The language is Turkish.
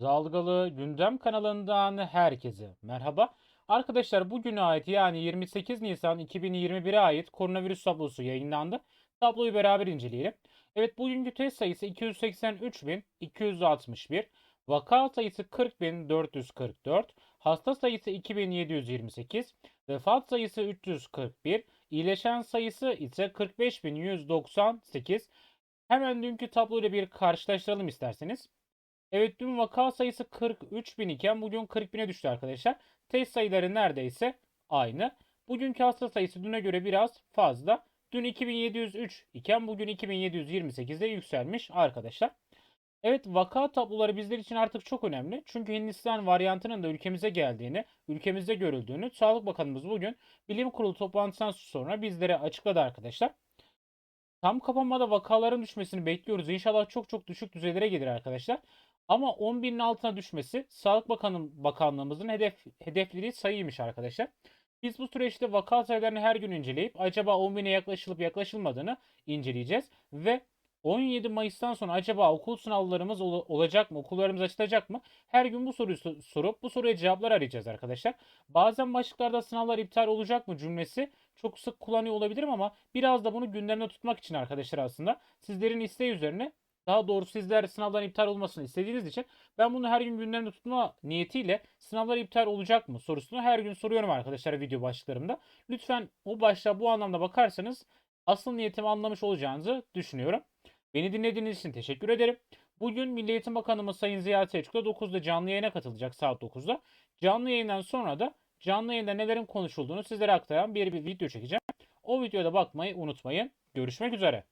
Dalgalı Gündem kanalından herkese merhaba. Arkadaşlar bugüne ait yani 28 Nisan 2021'e ait koronavirüs tablosu yayınlandı. Tabloyu beraber inceleyelim. Evet bugünkü test sayısı 283.261, vaka sayısı 40.444, hasta sayısı 2728, vefat sayısı 341, iyileşen sayısı ise 45.198. Hemen dünkü tabloyla bir karşılaştıralım isterseniz. Evet dün vaka sayısı 43.000 iken bugün 40.000'e düştü arkadaşlar. Test sayıları neredeyse aynı. Bugünkü hasta sayısı düne göre biraz fazla. Dün 2703 iken bugün 2728'de yükselmiş arkadaşlar. Evet vaka tabloları bizler için artık çok önemli. Çünkü Hindistan varyantının da ülkemize geldiğini, ülkemizde görüldüğünü Sağlık Bakanımız bugün bilim kurulu toplantısından sonra bizlere açıkladı arkadaşlar. Tam kapanmada vakaların düşmesini bekliyoruz. İnşallah çok çok düşük düzeylere gelir arkadaşlar. Ama 10 binin altına düşmesi Sağlık Bakanı, Bakanlığımızın hedef, hedeflediği sayıymış arkadaşlar. Biz bu süreçte vaka sayılarını her gün inceleyip acaba 10 bine yaklaşılıp yaklaşılmadığını inceleyeceğiz. Ve 17 Mayıs'tan sonra acaba okul sınavlarımız ol- olacak mı? Okullarımız açılacak mı? Her gün bu soruyu so- sorup bu soruya cevaplar arayacağız arkadaşlar. Bazen başlıklarda sınavlar iptal olacak mı cümlesi çok sık kullanıyor olabilirim ama biraz da bunu gündemde tutmak için arkadaşlar aslında sizlerin isteği üzerine daha doğrusu sizler sınavların iptal olmasını istediğiniz için ben bunu her gün gündemde tutma niyetiyle sınavlar iptal olacak mı sorusunu her gün soruyorum arkadaşlar video başlıklarımda. Lütfen o başlığa bu anlamda bakarsanız asıl niyetimi anlamış olacağınızı düşünüyorum. Beni dinlediğiniz için teşekkür ederim. Bugün Milli Eğitim Bakanımız Sayın Ziya Selçuk'ta 9'da canlı yayına katılacak saat 9'da. Canlı yayından sonra da canlı yayında nelerin konuşulduğunu sizlere aktaran bir, bir video çekeceğim. O videoda bakmayı unutmayın. Görüşmek üzere.